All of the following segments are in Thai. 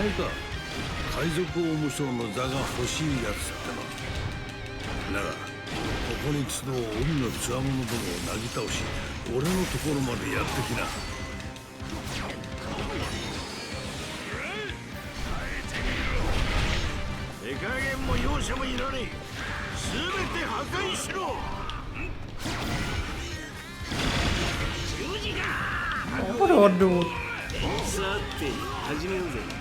前か。海賊王武将の座が欲しいやつってなならここに集う海の強者どもをなぎ倒し俺のところまでやってきな。手加減も容赦もいらねえ。全て破壊しろ。十字だ What さて始めようぜ。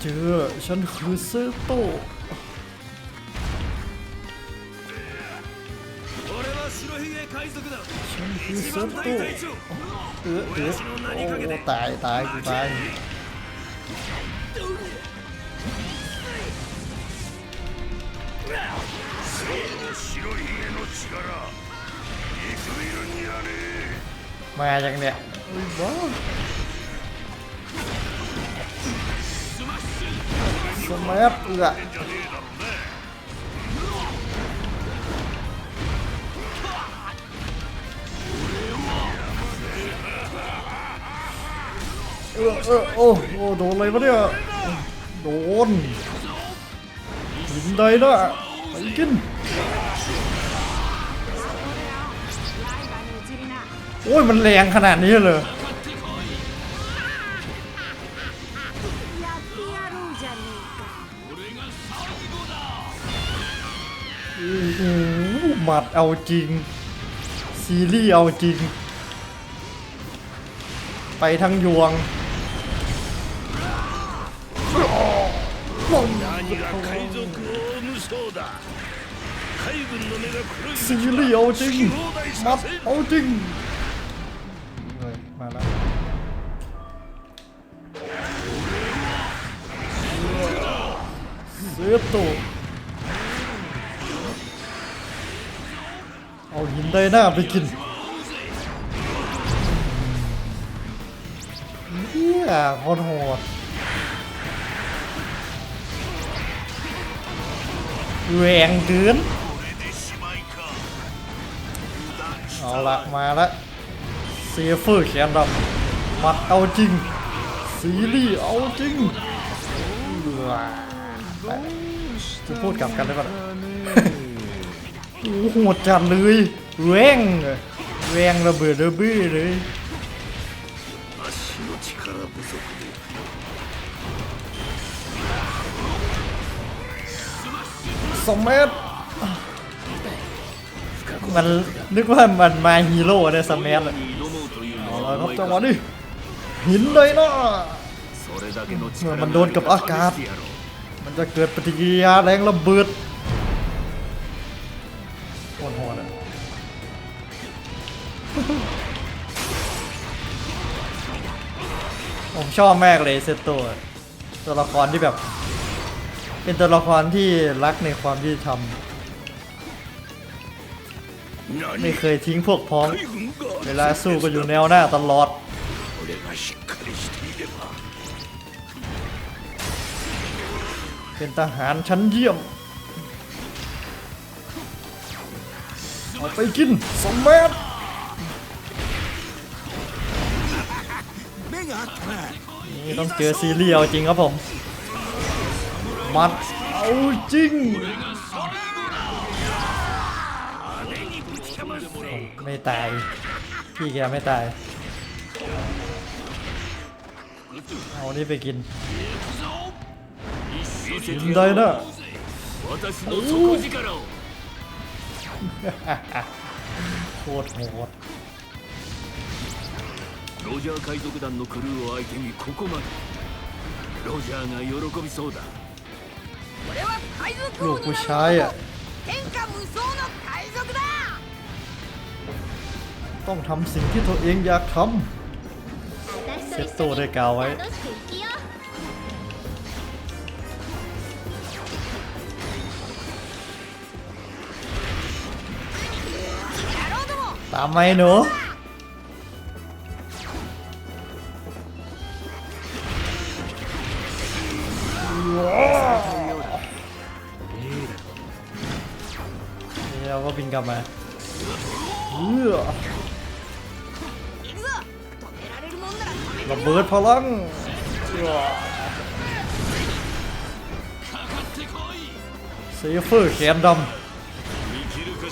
เจอ ฉันคือเซโตฉันคือเซโตเออเออโอ้ตายตายกูตายมาจักเนี่ยบ้า แมปเอือเออเออโอ้โอ้โดนอะไรวะเนี่ยโดนหินใดนะไปกินโอ้ยมันแรงขนาดนี้เลย หมัดเอาจริง ซีรีส์เอาจริง ไปทั้งยวงซีรีส์เอาจริงมัดเอาจริงเลยมาแล้วเสือตัว เอาหินไดหน้าไปกินเฮียคตรโหดแรงเกินเอาละมาละเซฟเฟอร์แขนดำมัดเอาจริง ซีรีส์เอาจริงจะพูดกลับกันได้ปะ โหดจัดเลยแรงแรงระเบิดระเบ้อเลยสมเอ็ดมันนึกว่ามันมาฮีโร่ได้สมเอ็ดเลยเละครับจังหวะนี้หินเลยเนาะเมื่อมันโดนกับอากาศ มันจะเกิดปฏิกิริยาแรงระเบิด โหดอะผมชอบแมากเลยเซตตัวตัวละครที่แบบ เป็นตัวละครที่รักในความที่ทำไม่เคยทิ้งพวกพ้อง เวลาสู้ก็อยู่แนวหน้าตลอดเป็นทหารชั้นเยี่ยม เอาไปกินสองเมตรนี่ต้องเจอซีเรียลจริงครับผม มัดเอาจริง ไม่ตาย พี่แกไม่ตาย เอานี่ไปกินกินได้นะโอ้ โคตรโหด ロジャー海賊団のクルーを相手にここまでロジャーが喜びそうだ俺は海賊 ลู 王 ก に ผู้ なる ชายอ่ะ 天下無双の海賊だ ต้องทำสิ่งที่ตัวเองอยากทำ เซ็ตโตได้กล่าวไว้ ทำไมหนูนี่เราก็บินกลับมาระเบิดพลังเซฟเฟอร์แขนดำ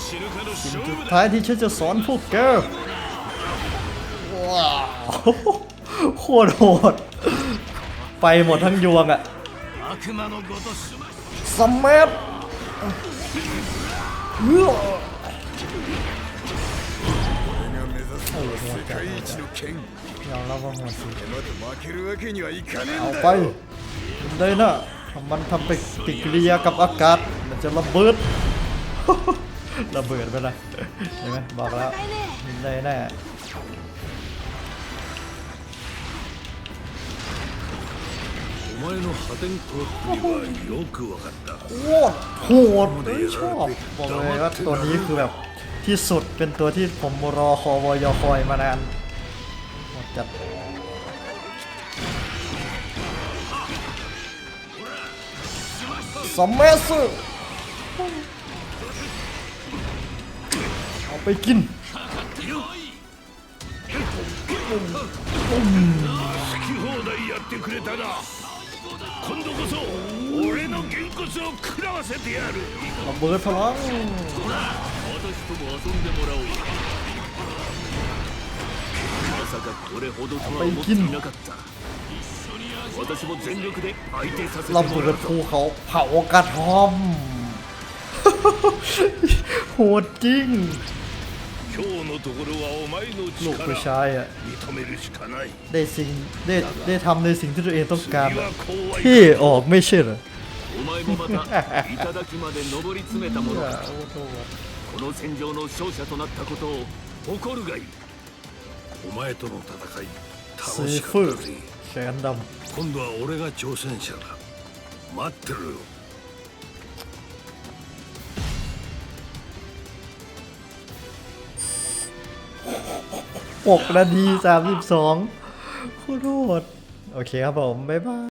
สิ่งสุดท้ายที่ฉันจะสอนพวกแกว้าวโคตรโหด ไปหมดทั้งยวงอะสมมบเฮ้อยอมรับว่าหัวสีเอาไปเลยนะ มันทำไปกิริยากับอากาศ มันจะระเบิด ระเบิดไปเลยเห็นไหมบอกแล้ว 戦えね ได้แน่ お前の破天荒っぷりはよくわかった โคตรโหดเอ้ยชอบบอกเลยว่าตัวนี้คือแบบที่สุดเป็นตัวที่ผมรอคอวอยคอยมานานหมดจัดสมเมส เอาไปกินระเบิดพลังไปกินเราเบิดภูเขาเผากระท่อมโหดจริง 今日のところはお前の ลูก 力 ผู้ชายอ่ะ 認めるしかない ได้สิ่งได้ได้ทำในสิ่งที่ตัวเองต้องการ 次 อะ はこうはい ที่ออกไม่ใช่เหรอ お前もまた頂まで上り詰めたものだこの戦場の勝者となったことを誇るがいいお前との戦いス楽ーフーしかったぜแขนด今度は俺が挑戦者だ待ってろよ 6 นาที 32โคตรโหดโอเคครับผม บ๊ายบาย